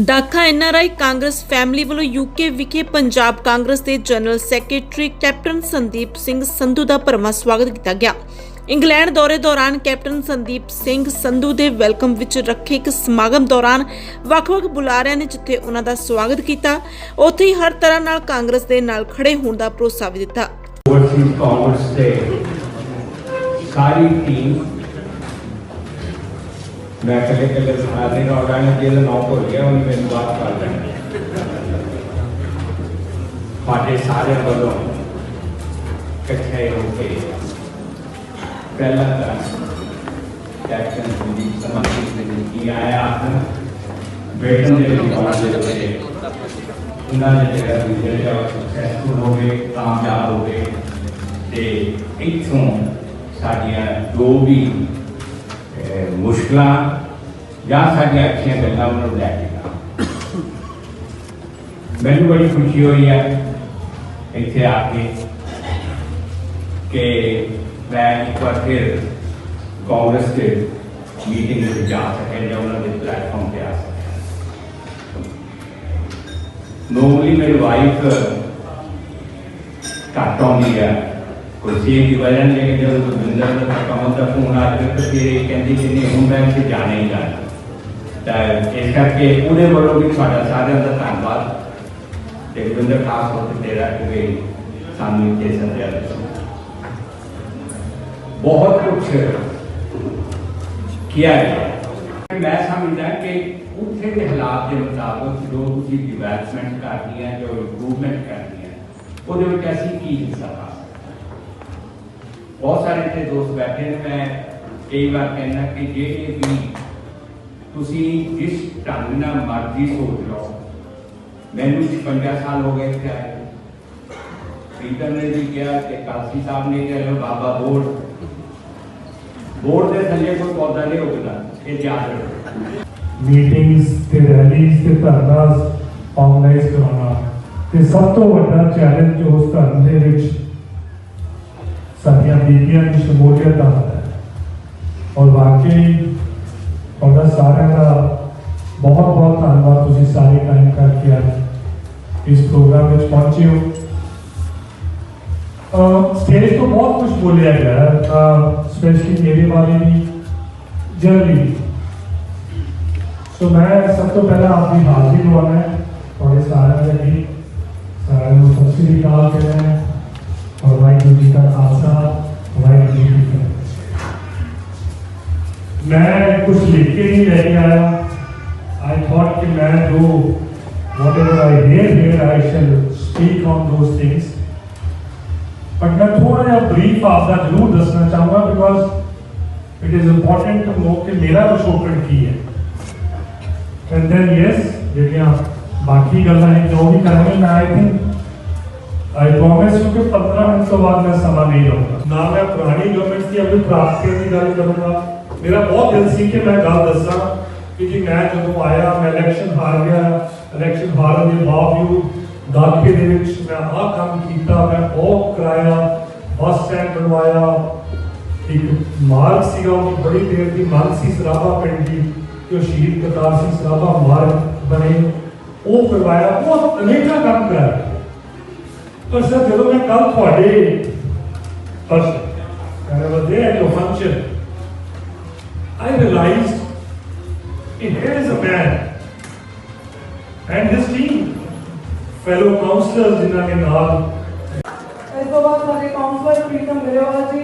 ਡਾਕਾ NRI Congress family ਵੱਲੋਂ UK ਵਿਖੇ ਪੰਜਾਬ ਕਾਂਗਰਸ ਦੇ general secretary captain Sandeep Singh Sandhu ਦਾ ਭਰਮਾ ਸਵਾਗਤ ਕੀਤਾ ਗਿਆ। ਇੰਗਲੈਂਡ ਦੌਰੇ ਦੌਰਾਨ ਕੈਪਟਨ ਸੰਦੀਪ ਸਿੰਘ ਸੰਧੂ ਦੇ ਵੈਲਕਮ ਵਿੱਚ ਰੱਖੇ ਇੱਕ ਸਮਾਗਮ ਦੌਰਾਨ ਵੱਖ-ਵੱਖ ਬੁਲਾਰਿਆਂ ਨੇ ਜਿੱਥੇ ਉਹਨਾਂ ਦਾ ਸਵਾਗਤ ਕੀਤਾ, ਉੱਥੇ ਹੀ ਹਰ ਤਰ੍ਹਾਂ ਨਾਲ ਕਾਂਗਰਸ ਦੇ ਨਾਲ ਖੜੇ ਹੋਣ ਦਾ ਭਰੋਸਾ ਵੀ ਦਿੱਤਾ। Congress team टीम मैं कले कले सारे ऑर्गेनाइज जेल नौ हो गया उन्हें मेरी बात कर लेंगे फाटे सारे वालों इकट्ठे होके पहला कैप्टन संदीप समाधि ने की आया बेटन ਦੇ ਰਿਕਾਰਡ ਦੇ ਉੱਤੇ ਉਹਨਾਂ ਦੇ ਜਿਹੜਾ ਵੀ ਜਿਹੜਾ ਸਕਸੈਸਫੁਲ ਹੋ ਗਏ ਕਾਮਯਾਬ ਹੋ ਗਏ ਤੇ ਇੱਥੋਂ ਸਾਡੀਆਂ ਜੋ ਵੀ ਅਹ, ਮੁਸ਼ਕਲਾਂ ਜਾਂ ਸਾਡੀਆਂ ਅੱਛੀਆਂ ਗੱਲਾਂ ਉਹਨਾਂ ਨੂੰ ਲੈ ਕੇ ਜਾਣਾ ਮੈਨੂੰ ਬੜੀ ਖੁਸ਼ੀ ਹੋਈ ਹੈ ਇੱਥੇ ਆ ਕੇ ਕਿ ਮੈਂ ਇੱਕ ਵਾਰ ਫਿਰ ਕਾਂਗਰਸ ਦੇ ਮੀਟਿੰਗ ਵਿੱਚ ਜਾ ਸਕਿਆ ਜਾਂ ਉਹਨਾਂ ਦੇ ਪਲੇਟਫਾਰਮ ਤੇ ਆ ਸਕਿਆ ਨੋਰਮਲੀ ਮੇਰੀ ਵਾਈਫ ਘੱਟ ਆਉਂਦੀ ਹੈ ਕੁਰਸੀ ਦੀ ਵਜ੍ਹਾ ਨਾਲ ਲੇਕਿਨ ਜਦੋਂ ਦੁੰਦਰ ਦਾ ਕੰਮ ਦਾ ਫੋਨ ਆ ਗਿਆ ਤਾਂ ਫਿਰ ਇਹ ਕਹਿੰਦੀ ਕਿ ਨਹੀਂ ਹੁਣ ਮੈਂ ਇੱਥੇ ਜਾਣਾ ਹੀ ਜਾਣਾ ਤਾਂ ਇਸ ਕਰਕੇ ਉਹਦੇ ਵੱਲੋਂ ਵੀ ਤੁਹਾਡਾ ਸਾਰਿਆਂ ਦਾ ਧੰਨਵਾਦ ਤੇ ਦੁੰਦਰ ਖਾਸ ਤੌਰ ਤੇ ਤੇਰਾ ਕਿ ਸਾਨੂੰ ਇੱਥੇ ਸੱਦਿਆ ਬਹੁਤ ਕੁਝ किया गया मैं समझदा कि ਉੱਥੇ ਦੇ ਹਾਲਾਤ ਦੇ ਮੁਤਾਬਕ ਜੋ ਤੁਸੀਂ ਡਿਵੈਲਪਮੈਂਟ ਕਰਨੀ ਹੈ ਜੋ ਇੰਪਰੂਵਮੈਂਟ ਕਰਨੀ ਹੈ ਉਹਦੇ ਵਿੱਚ ਅਸੀਂ ਕੀ ਹਿੱਸਾ ਪਾ ਸਕਦੇ ਹਾਂ। ਬਹੁਤ ਸਾਰੇ ਇੱਥੇ ਦੋਸਤ ਬੈਠੇ ਨੇ ਮੈਂ ਕਈ ਵਾਰ ਕਹਿੰਦਾ ਕਿ ਜਿਹੜੇ ਵੀ ਤੁਸੀਂ ਜਿਸ ਢੰਗ ਨਾਲ ਮਰਜ਼ੀ ਸੋਚ ਲਓ ਮੈਨੂੰ 55 ਸਾਲ ਹੋ ਗਏ ਇੱਥੇ ਆਏ ਨੂੰ। ਪ੍ਰੀਤਮ ਨੇ ਵੀ ਕਿਹਾ ਕਿ ਕਾਸੀ ਸਾਹਿਬ ਨੇ ਕਿਹਾ ਬਾਬਾ ਬੋਰਡ ਬੋਰਡ ਦੇ ਥੱਲੇ ਕੋਈ ਪੌਦਾ ਨਹੀਂ ਉੱਗਦਾ ਇਹ ਯਾਦ ਰੱਖੋ ਮੀਟਿੰਗਸ ਤੇ ਰੈਲੀਜ਼ ਤੇ ਧਰਨਾਸ ਆਰਗੇਨਾਈਜ਼ ਕਰਾਉਣਾ ਤੇ ਸਭ ਤੋਂ ਵੱਡਾ ਚੈਲੰਜ ਉਸ ਧਰਮ ਦੇ ਵਿੱਚ ਸਾਡੀਆਂ ਬੀਬੀਆਂ ਦੀ ਸ਼ਮੂਲੀਅਤ ਦਾ ਹੈ ਔਰ ਵਾਕਈ ਤੁਹਾਡਾ ਸਾਰਿਆਂ ਦਾ ਬਹੁਤ ਬਹੁਤ ਧੰਨਵਾਦ ਤੁਸੀਂ ਸਾਰੇ ਟਾਈਮ ਕਰਕੇ ਅੱਜ ਇਸ ਪ੍ਰੋਗਰਾਮ ਵਿੱਚ ਪਹੁੰਚੇ ਹੋ ਸਟੇਜ ਤੋਂ ਬਹੁਤ ਕੁਝ ਬੋਲਿਆ ਗਿਆ ਸਪੈਸ਼ਲੀ ਮੇਰੇ ਬਾਰੇ ਵੀ ਜਰਨਲੀ ਸੋ ਮੈਂ ਸਭ ਤੋਂ ਪਹਿਲਾਂ ਆਪਣੀ ਹਾਜ਼ਰੀ ਲਵਾਉਣਾ ਹੈ ਤੁਹਾਡੇ ਸਾਰਿਆਂ ਦੇ ਲਈ ਸਾਰਿਆਂ ਨੂੰ ਸਤਿ ਸ੍ਰੀ ਅਕਾਲ ਕਹਿੰਦਾ ਹੈ ਔਰ ਵਾਹਿਗੁਰੂ ਜੀ ਦਾ ਖਾਲਸਾ ਵਾਹਿਗੁਰੂ ਜੀ ਕੀ ਫਤਿਹ ਮੈਂ ਕੁਝ ਲਿਖ ਕੇ ਨਹੀਂ ਲੈ ਕੇ ਆਇਆ ਆਈ ਥੌਟ ਕਿ ਮੈਂ ਜੋ whatever I hear here I shall speak on those things but ਮੈਂ ਥੋੜਾ ਜਿਹਾ ਬਰੀਫ ਆਪਦਾ ਜ਼ਰੂਰ ਦੱਸਣਾ ਚਾਹੂੰਗਾ because it is important to know ਕਿ ਮੇਰਾ ਪਿਛੋਕੜ ਕੀ ਹੈ ਐਂਡ ਦੈਨ ਯੈਸ ਜਿਹੜੀਆਂ ਬਾਕੀ ਗੱਲਾਂ ਹੈ ਜੋ ਵੀ ਕਰਾਂਗੇ ਮੈਂ I think I promise you कि पंद्रह मिनट के बाद मैं समा नहीं रहूँगा। ना मैं पुरानी गवर्नमेंट की अभी प्राप्तियों की गल करूँगा। मेरा बहुत दिल सी कि मैं गल दसा कि जी मैं जब आया, मैं इलेक्शन हार गया इलेक्शन हारन के बावजूद दाखे के मैं आ काम किया मैं बहुत कराया बस स्टैंड बनवाया। एक मार्ग सीगा बड़ी देर की मांग सी सराभा पिंड की जो शहीद करतार सिंह सराभा मार्ग बने, वो करवाया। बहुत अनेक काम कराया। ਅਨੇਕਾਂ ਕੰਮ ਕਰਾਇਆ ਪਰ ਸਰ ਜਦੋਂ ਮੈਂ ਕੱਲ ਤੁਹਾਡੇ first I was there at your function. I realized that here is a man and his team, fellow councillors ਜਿਨ੍ਹਾਂ ਦੇ ਨਾਲ ਇਸ ਤੋਂ ਬਾਅਦ ਸਾਡੇ ਕਾਉਂਸਲਰ ਪ੍ਰੀਤਮ ਗਰੇਵਾਲ ਜੀ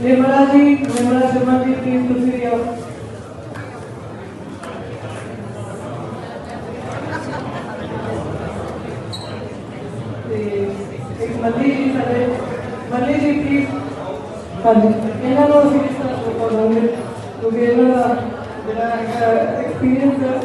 ਨਿਰਮਲਾ ਜੀ ਨਿਰਮਲਾ ਸ਼ਰਮਾ ਜੀ ਪਲੀਜ਼ ਤੁਸੀਂ ਵੀ ਆਓ ਤੇ ਇੱਕ ਮੱਲੀ ਜੀ ਸਾਡੇ ਮੱਲੀ ਜੀ ਪਲੀਜ਼ ਹਾਂਜੀ ਇਹਨਾਂ ਨੂੰ ਅਸੀਂ ਇਸ ਤਰ੍ਹਾਂ ਮੌਕਾ ਦਵਾਂਗੇ ਕਿਉਂਕਿ ਇਹਨਾਂ ਦਾ ਜਿਹੜਾ ਐਕਸਪੀਰੀਅੰਸ ਹੈ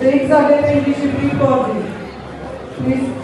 ਤੇ ਇੱਕ ਸਾਡੇ ਪਿੰਡ ਦੀ ਸ਼ਿਵਰੀਤ ਕੌਰ ਜੀ ਪਲੀਜ਼